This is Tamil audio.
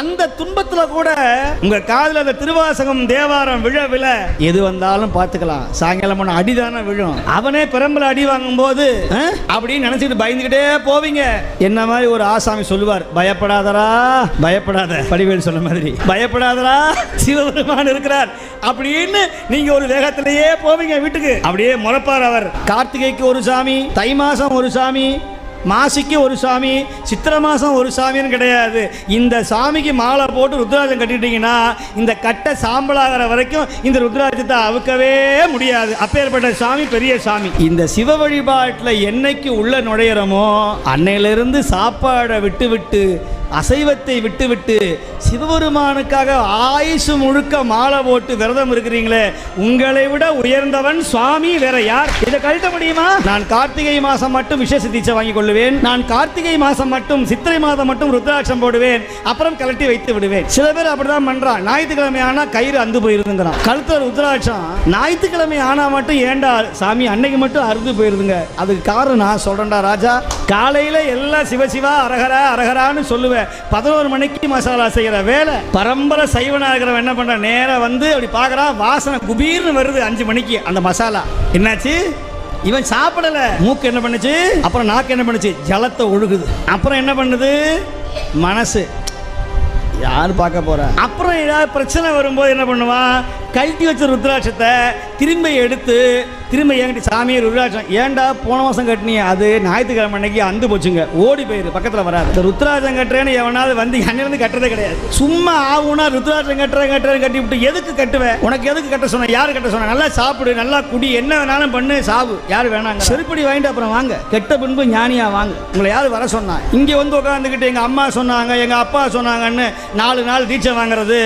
அந்த துன்பத்துல கூட உங்க காதல அந்த திருவாசகம் தேவாரம் விழ விழ. எது வந்தாலும் பார்த்துக்கலாம். சாயங்காலம் போன அடிதானே விழும். அவனே பெரம்பல அடி வாங்கும் போது அப்படின்னு நினைச்சிட்டு பயந்துகிட்டே போவீங்க. என்ன மாதிரி ஒரு ஆசாமி சொல்லுவார்? பயப்படாதடா பயப்படாத. படிவேல் சொன்ன மாதிரி பயப்படாதடா சிவபெருமான் இருக்கிறார். அப்படின்னு நீங்க ஒரு வேகத்திலேயே போவீங்க வீட்டுக்கு. அப்படியே முறப்பார் அவர். கார்த்திகைக்கு ஒரு சாமி தை மாசம் ஒரு சாமி மாசிக்கு ஒரு சாமி சித்திரை மாதம் ஒரு சாமின்னு கிடையாது. இந்த சாமிக்கு மாலை போட்டு ருத்ராஜம் கட்டிட்டீங்கன்னா இந்த கட்டை சாம்பலாகிற வரைக்கும் இந்த ருத்ராஜத்தை அவுக்கவே முடியாது. அப்பேற்பட்ட சாமி பெரிய சாமி. இந்த சிவ வழிபாட்டில் என்னைக்கு உள்ள நுழையிறோமோ அன்னையிலிருந்து சாப்பாடை விட்டு விட்டு அசைவத்தை விட்டுவிட்டு சிவபெருமானுக்காக ஆயுசு முழுக்க மாலை போட்டு விரதம் இருக்கிறீங்களே உங்களை விட உயர்ந்தவன் சுவாமி வேற யார்? இதை கழுத்த முடியுமா? நான் கார்த்திகை மாசம் மட்டும் விசேஷ தீட்சை வாங்கி கொள்ளுவேன். நான் கார்த்திகை மாசம் மட்டும் சித்திரை மாதம் மட்டும் ருத்ராட்சம் போடுவேன். அப்புறம் கழட்டி வைத்து விடுவேன். சில பேர் அப்படிதான் பண்றான். ஞாயிற்றுக்கிழமை ஆனா கயிறு அந்து போயிருதுங்கிறான். கழுத்துல ருத்ராட்சம். ஞாயிற்றுக்கிழமை ஆனா மட்டும் ஏண்டா சாமி அன்னைக்கு மட்டும் அறுந்து போயிருதுங்க. அதுக்கு காரணம் நான் சொல்றேன்டா ராஜா. காலையில எல்லாம் சிவசிவா அரகரா அரகரான்னு சொல்லுவேன். பதினோரு மணிக்கு மசாலா செய்யற வேலை. பரம்பரை சைவனா இருக்கிறவன் என்ன பண்றான்? நேரா வந்து அப்படி பார்க்கறான் வாசனை குபீர்னு வருது அஞ்சு மணிக்கு அந்த மசாலா. என்னாச்சு? இவன் சாப்பிடல. மூக்கு என்ன பண்ணுச்சு? அப்புறம் நாக்கு என்ன பண்ணுச்சு? ஜலத்தை ஒழுகுது. அப்புறம் என்ன பண்ணுது? மனசு. யார் பார்க்க போறா? அப்புறம் ஏதாவது பிரச்சனை வரும்போது என்ன பண்ணுவான்? கழட்டி வச்ச ருத்ராட்சத்தை திரும்ப எடுத்து திரும்ப என்கிட்ட சாமியார் ருத்ராட்சம் ஏன்டா போன மாதம் கட்டினியே? அது ஞாயிற்றுக்கிழமை அன்னைக்கு அந்து போச்சுங்க. ஓடி போயிரு பக்கத்தில் வராது. இந்த ருத்ராட்சம் கட்டுறேன்னு எவனாவது வந்து அன்னிலிருந்து கட்டுறதே கிடையாது. சும்மா ஆகுனா ருத்ராட்சம் கட்டுறேன் கட்டுறேன் கட்டி விட்டு எதுக்கு கட்டுவேன் உனக்கு எதுக்கு கட்ட சொன்ன? யார் கட்ட சொன்ன? நல்லா சாப்பிடு நல்லா குடி. என்ன வேணாலும் பண்ணு சாவு. யார் வேணாங்க? செருப்படி வாங்கிட்டு அப்புறம் வாங்க. கெட்ட பின்பு ஞானியா வாங்க. உங்களை யார் வர சொன்னா? இங்கே வந்து உட்காந்துக்கிட்டு எங்கள் அம்மா சொன்னாங்க எங்கள் அப்பா சொன்னாங்கன்னு நாலு நாள் தீட்சை வாங்குறது.